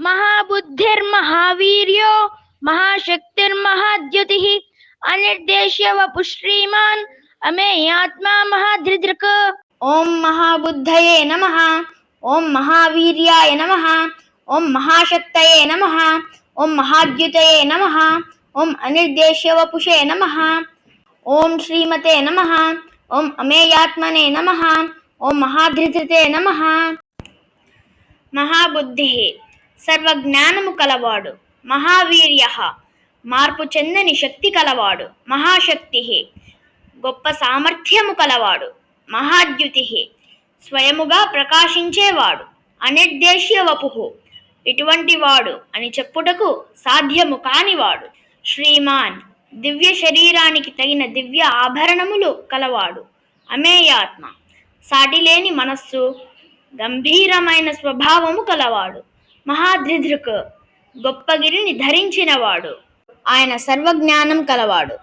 महाबुद्धिर्महावीर्यो, महाशक्तिर्महाद्युतिः अनिर्देश्य वपुश्रीमान् अमेयात्मा महाधृदृक्। ॐ महाबुद्धये नमः ॐ महावीर्याय नमः ॐ महाशक्तये नमः ॐ महाद्युतये नमः ॐ अनिर्देश्य वपुषे नमः ॐ श्रीमते नमः ॐ अमेयात्मने नमः ॐ महाधृधृते नमः। महाबुद्धिः। సర్వజ్ఞానము కలవాడు. మహావీర్య మార్పు చెందని శక్తి కలవాడు. మహాశక్తి గొప్ప సామర్థ్యము కలవాడు. మహాద్యుతి స్వయముగా ప్రకాశించేవాడు. అనిర్దేశ్య వపుహు ఇటువంటి వాడు అని చెప్పుటకు సాధ్యము కానివాడు. శ్రీమాన్ దివ్య శరీరానికి తగిన దివ్య ఆభరణములు కలవాడు. అమేయాత్మ సాటిలేని మనస్సు గంభీరమైన స్వభావము కలవాడు. మహాద్రిధృక్ గొప్పగిరిని ధరించినవాడు. ఆయన సర్వజ్ఞానం కలవాడు.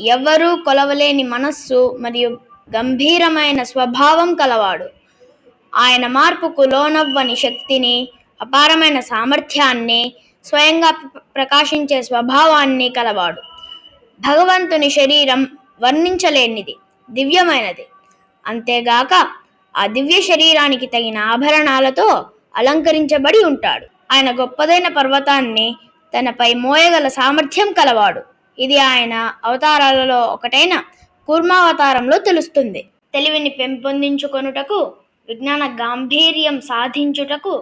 ఎవ్వరూ కొలవలేని మనస్సు మరియు గంభీరమైన స్వభావం కలవాడు. ఆయన మార్పుకు లోనవ్వని శక్తిని అపారమైన సామర్థ్యాన్ని స్వయంగా ప్రకాశించే స్వభావాన్ని కలవాడు. భగవంతుని శరీరం వర్ణించలేనిది దివ్యమైనది. అంతేగాక ఆ దివ్య శరీరానికి తగిన ఆభరణాలతో అలంకరించబడి ఉంటాడు. ఆయన గొప్పదైన పర్వతాన్ని తనపై మోయగల సామర్థ్యం కలవాడు. ఇది ఆయన అవతారాలలో ఒకటైన కూర్మావతారంలో తెలుస్తుంది. తెలివిని పెంపొందించుకొనుటకు విజ్ఞాన గాంభీర్యం సాధించుటకు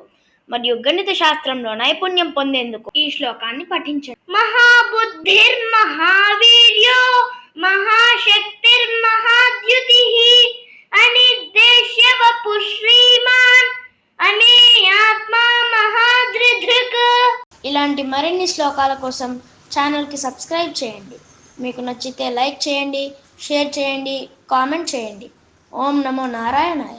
మరియు గణిత శాస్త్రంలో నైపుణ్యం పొందేందుకు ఈ శ్లోకాన్ని పఠించండి. మహాబుద్ధిర్ మహావీర్యో ఇలాంటి మరిన్ని శ్లోకాల కోసం ఛానల్కి సబ్స్క్రైబ్ చేయండి. మీకు నచ్చితే లైక్ చేయండి షేర్ చేయండి కామెంట్ చేయండి. ఓం నమో నారాయణాయ.